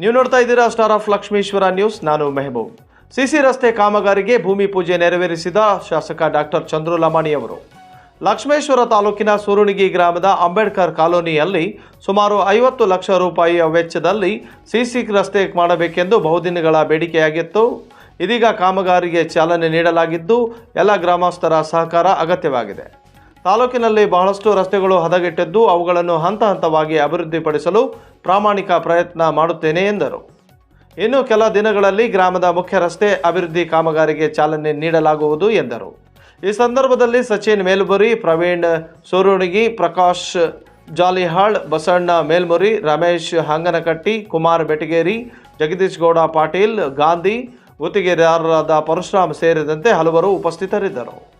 ನೀವು ನೋಡ್ತಾ ಇದ್ದೀರಾ ಸ್ಟಾರ್ ಆಫ್ ಲಕ್ಷ್ಮೀಶ್ವರ ನ್ಯೂಸ್ ನಾನು ಮೆಹಬೂಬ್. ಸಿಸಿ ರಸ್ತೆ ಕಾಮಗಾರಿಗೆ ಭೂಮಿ ಪೂಜೆ ನೆರವೇರಿಸಿದ ಶಾಸಕ ಡಾಕ್ಟರ್ ಚಂದ್ರು ಲಮಾಣಿ ಅವರು. ಲಕ್ಷ್ಮೇಶ್ವರ ತಾಲೂಕಿನ ಸೂರುಣಿಗಿ ಗ್ರಾಮದ ಅಂಬೇಡ್ಕರ್ ಕಾಲೋನಿಯಲ್ಲಿ ಸುಮಾರು ಐವತ್ತು ಲಕ್ಷ ರೂಪಾಯಿಯ ವೆಚ್ಚದಲ್ಲಿ ಸಿಸಿ ರಸ್ತೆ ಮಾಡಬೇಕೆಂದು ಬಹುದಿನಗಳ ಬೇಡಿಕೆಯಾಗಿತ್ತು. ಇದೀಗ ಕಾಮಗಾರಿಗೆ ಚಾಲನೆ ನೀಡಲಾಗಿದ್ದು, ಎಲ್ಲ ಗ್ರಾಮಸ್ಥರ ಸಹಕಾರ ಅಗತ್ಯವಾಗಿದೆ. ತಾಲೂಕಿನಲ್ಲಿ ಬಹಳಷ್ಟು ರಸ್ತೆಗಳು ಹದಗೆಟ್ಟಿದ್ದು ಅವುಗಳನ್ನು ಹಂತ ಹಂತವಾಗಿ ಅಭಿವೃದ್ಧಿಪಡಿಸಲು ಪ್ರಾಮಾಣಿಕ ಪ್ರಯತ್ನ ಮಾಡುತ್ತೇನೆ ಎಂದರು. ಇನ್ನು ಕೆಲ ದಿನಗಳಲ್ಲಿ ಗ್ರಾಮದ ಮುಖ್ಯ ರಸ್ತೆ ಅಭಿವೃದ್ಧಿ ಕಾಮಗಾರಿಗೆ ಚಾಲನೆ ನೀಡಲಾಗುವುದು ಎಂದರು. ಈ ಸಂದರ್ಭದಲ್ಲಿ ಸಚಿನ್ ಮೇಲ್ಬುರಿ ಪ್ರವೀಣ್ ಸೂರುಣಿಗಿ ಪ್ರಕಾಶ್ ಜಾಲಿಹಾಳ್, ಬಸಣ್ಣ ಮೇಲ್ಮುರಿ, ರಮೇಶ್ ಹಂಗನಕಟ್ಟಿ, ಕುಮಾರ್ ಬೆಟಗೇರಿ, ಜಗದೀಶ್ ಗೌಡ ಪಾಟೀಲ್, ಗಾಂಧಿ, ಗುತ್ತಿಗೆದಾರರಾದ ಪರಶುರಾಮ್ ಸೇರಿದಂತೆ ಹಲವರು ಉಪಸ್ಥಿತರಿದ್ದರು.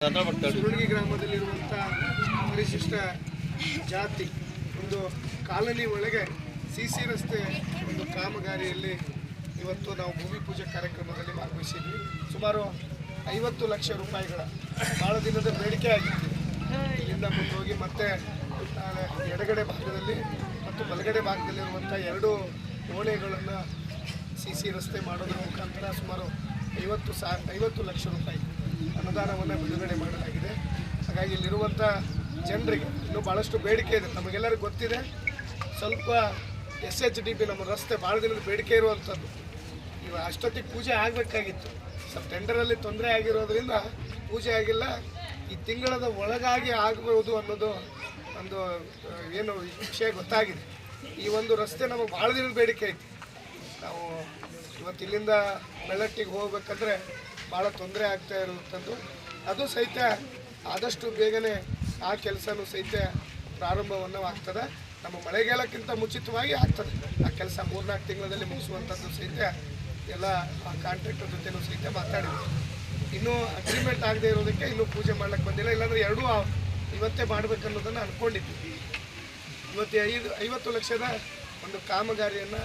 ಸುರುಳಿಗಿ ಗ್ರಾಮದಲ್ಲಿರುವಂಥ ಪರಿಶಿಷ್ಟ ಜಾತಿ, ಒಂದು ಕಾಲನಿ ಒಳಗೆ ಸಿ ಸಿ ರಸ್ತೆ ಒಂದು ಕಾಮಗಾರಿಯಲ್ಲಿ ಇವತ್ತು ನಾವು ಭೂಮಿ ಪೂಜೆ ಕಾರ್ಯಕ್ರಮದಲ್ಲಿ ಭಾಗವಹಿಸಿದ್ವಿ. ಸುಮಾರು ಐವತ್ತು ಲಕ್ಷ ರೂಪಾಯಿಗಳ ಭಾಳ ದಿನದ ಬೇಡಿಕೆ ಆಗಿತ್ತು. ಇಲ್ಲಿಂದ ಮುಂದೋಗಿ ಮತ್ತೆ ಎಡಗಡೆ ಭಾಗದಲ್ಲಿ ಮತ್ತು ಬಲಗಡೆ ಭಾಗದಲ್ಲಿರುವಂಥ ಎರಡು ಓಣೆಗಳನ್ನು ಸಿ ಸಿ ರಸ್ತೆ ಮಾಡೋದ್ರ ಮುಖಾಂತರ ಸುಮಾರು ಐವತ್ತು ಸಾ ಐವತ್ತು ಲಕ್ಷ ರೂಪಾಯಿ. ಅನುದಾನವನ್ನು ಬಿಡುಗಡೆ ಮಾಡಲಾಗಿದೆ. ಹಾಗಾಗಿ ಇಲ್ಲಿರುವಂಥ ಜನರಿಗೆ ಇನ್ನೂ ಭಾಳಷ್ಟು ಬೇಡಿಕೆ ಇದೆ. ನಮಗೆಲ್ಲರಿಗೂ ಗೊತ್ತಿದೆ. ಸ್ವಲ್ಪ ಎಸ್ ಎಚ್ ಡಿ ಪಿ ನಮ್ಮ ರಸ್ತೆ ಭಾಳ ದಿನದ ಬೇಡಿಕೆ ಇರುವಂಥದ್ದು ಇವಾಗ ಅಷ್ಟೊತ್ತಿಗೆ ಪೂಜೆ ಆಗಬೇಕಾಗಿತ್ತು. ಸ್ವಲ್ಪ ಟೆಂಡರಲ್ಲಿ ತೊಂದರೆ ಆಗಿರೋದ್ರಿಂದ ಪೂಜೆ ಆಗಿಲ್ಲ. ಈ ತಿಂಗಳದ ಒಳಗಾಗಿ ಆಗಬಹುದು ಅನ್ನೋದು ಒಂದು ಏನು ವಿಷಯ ಗೊತ್ತಾಗಿದೆ. ಈ ಒಂದು ರಸ್ತೆ ನಮಗೆ ಭಾಳ ದಿನದ ಬೇಡಿಕೆ ಐತಿ. ನಾವು ಇವತ್ತು ಇಲ್ಲಿಂದ ಬೆಳ್ಳಟ್ಟಿಗೆ ಹೋಗ್ಬೇಕಂದ್ರೆ ಭಾಳ ತೊಂದರೆ ಆಗ್ತಾ ಇರುವಂಥದ್ದು. ಅದು ಸಹಿತ ಆದಷ್ಟು ಬೇಗನೆ ಆ ಕೆಲಸನೂ ಸಹಿತ ಪ್ರಾರಂಭವನ್ನು ಆಗ್ತದೆ. ನಮ್ಮ ಮಳೆಗಾಲಕ್ಕಿಂತ ಮುಚಿತವಾಗಿ ಆಗ್ತದೆ. ಆ ಕೆಲಸ ಮೂರ್ನಾಲ್ಕು ತಿಂಗಳಲ್ಲಿ ಮುಗಿಸುವಂಥದ್ದು ಸಹಿತ ಎಲ್ಲ ಆ ಕಾಂಟ್ರಾಕ್ಟರ್ ಜೊತೆನೂ ಸಹಿತ ಮಾತಾಡಿದ್ವಿ. ಇನ್ನೂ ಅಗ್ರಿಮೆಂಟ್ ಆಗದೆ ಇರೋದಕ್ಕೆ ಇನ್ನೂ ಪೂಜೆ ಮಾಡ್ಲಿಕ್ಕೆ ಬಂದಿಲ್ಲ. ಇಲ್ಲಾಂದರೆ ಎರಡೂ ಇವತ್ತೇ ಮಾಡಬೇಕನ್ನೋದನ್ನು ಅಂದ್ಕೊಂಡಿದ್ವಿ ಇವತ್ತು ಐದು, ಐವತ್ತು ಲಕ್ಷದ ಒಂದು ಕಾಮಗಾರಿಯನ್ನು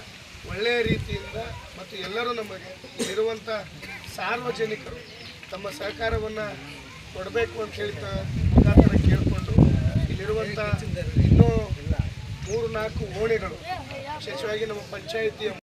ಒಳ್ಳೆಯ ರೀತಿಯಿಂದ ಮತ್ತು ಎಲ್ಲರೂ ನಮಗೆ ಇಲ್ಲಿರುವಂಥ ಸಾರ್ವಜನಿಕರು ತಮ್ಮ ಸಹಕಾರವನ್ನು ಕೊಡಬೇಕು ಅಂತ ಹೇಳಿ ಮುಖಾಂತರ ಕೇಳಿಕೊಂಡು ಇಲ್ಲಿರುವಂಥ ಇನ್ನೂ ಮೂರು ನಾಲ್ಕು ಓಣಿಗಳು, ವಿಶೇಷವಾಗಿ ನಮ್ಮ ಪಂಚಾಯಿತಿಯ